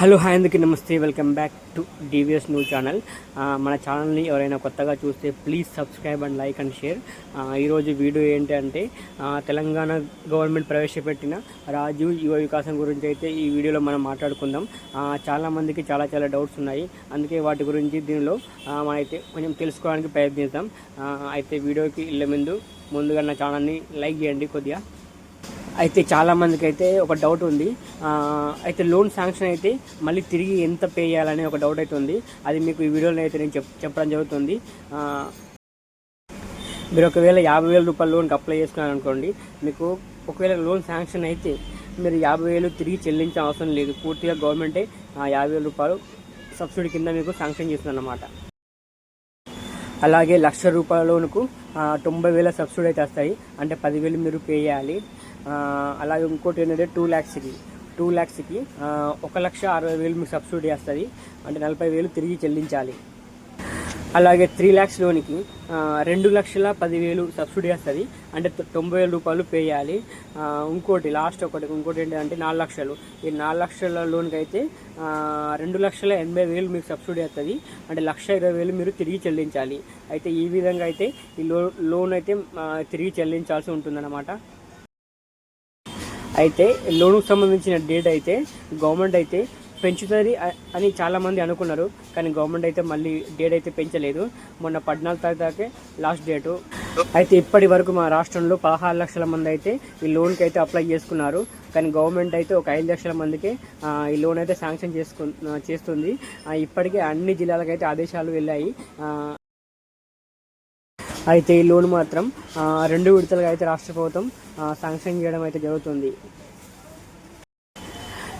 Hello hi అందరికీ నమస్తే. Welcome back to DVS new channel. మన ఛానల్ని ఎవరైనా కొత్తగా చూస్తే please subscribe and like and share. ఈరోజు వీడియో ఏంటి అంటే తెలంగాణ గవర్నమెంట్ ప్రవేశపెట్టిన రాజీవ్ యువ వికాసం గురించి అయితే ఈ వీడియోలో మనం మాట్లాడుకుందాం. చాలామందికి చాలా మందికి చాలా చాలా డౌట్స్ ఉన్నాయి. అందుకే వాటి గురించి దీనిలో ఆ, మనమైతే కొంచెం తెలుసుకోవడానికి ప్రయత్నిద్దాం. అయితే వీడియోకి వెళ్ళే ముందు ముందుగా నా ఛానల్ని లైక్ చేయండి కొద్దిగా. అయితే చాలా మందికి అయితే ఒక డౌట్ ఉంది. అయితే లోన్ శాంక్షన్ అయితే మళ్ళీ తిరిగి ఎంత పే చేయాలనే ఒక డౌట్ అయితే ఉంది. అది మీకు ఈ వీడియోలో అయితే నేను చెప్ చెప్పడం జరుగుతుంది. మీరు ఒకవేళ యాభై వేల రూపాయల లోన్కి అప్లై చేసుకున్నారు అనుకోండి మీకు ఒకవేళ లోన్ శాంక్షన్ అయితే మీరు యాభై వేలు తిరిగి చెల్లించే అవసరం లేదు. పూర్తిగా గవర్నమెంటే యాభై వేల రూపాయలు సబ్సిడీ కింద మీకు శాంక్షన్ చేస్తుందన్నమాట. అలాగే లక్ష రూపాయల లోనుకు తొంభై వేల సబ్సిడీ అయితే వస్తాయి. అంటే పదివేలు మీరు పే చేయాలి. అలాగే ఇంకోటి ఏంటంటే టూ ల్యాక్స్కి టూ ల్యాక్స్కి ఒక లక్ష అరవై వేలు మీకు సబ్సిడీ వస్తుంది అంటే నలభై వేలు తిరిగి చెల్లించాలి. అలాగే త్రీ ల్యాక్స్ లోనికి రెండు లక్షల పదివేలు సబ్సిడీ వస్తుంది అంటే తొంభై వేల రూపాయలు పే చేయాలి. ఇంకోటి లాస్ట్ ఒకటి ఇంకోటి ఏంటంటే నాలుగు లక్షలు. ఈ నాలుగు లక్షల లోన్కి అయితే రెండు లక్షల ఎనభై వేలు మీకు సబ్సిడీ వస్తుంది అంటే లక్ష ఇరవై వేలు మీరు తిరిగి చెల్లించాలి. అయితే ఈ విధంగా అయితే ఈ లో లోన్ అయితే తిరిగి చెల్లించాల్సి ఉంటుందన్నమాట. అయితే లోన్కు సంబంధించిన డేట్ అయితే గవర్నమెంట్ అయితే పెంచుతుంది అని చాలామంది అనుకున్నారు. కానీ గవర్నమెంట్ అయితే మళ్ళీ డేట్ అయితే పెంచలేదు. మొన్న పద్నాలుగు తారీఖు దాకే లాస్ట్ డేటు. అయితే ఇప్పటి వరకు మా రాష్ట్రంలో పదహారు లక్షల మంది అయితే ఈ లోన్కి అయితే అప్లై చేసుకున్నారు. కానీ గవర్నమెంట్ అయితే ఒక ఐదు లక్షల మందికి ఈ లోన్ అయితే శాంక్షన్ చేసుకు చేస్తుంది. ఇప్పటికే అన్ని జిల్లాలకైతే ఆదేశాలు వెళ్ళాయి. అయితే ఈ లోన్ మాత్రం రెండు విడతలుగా అయితే రాష్ట్ర ప్రభుత్వం శాంక్షన్ చేయడం అయితే జరుగుతుంది.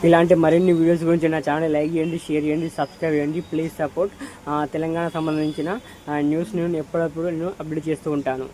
ఇలాంటి మరిన్ని వీడియోస్ గురించి నా ఛానల్ లైక్ చేయండి షేర్ చేయండి సబ్స్క్రైబ్ చేయండి ప్లీజ్ సపోర్ట్. తెలంగాణ సంబంధించిన న్యూస్ నేను ఎప్పుడప్పుడు నేను అప్డేట్ చేస్తూ ఉంటాను.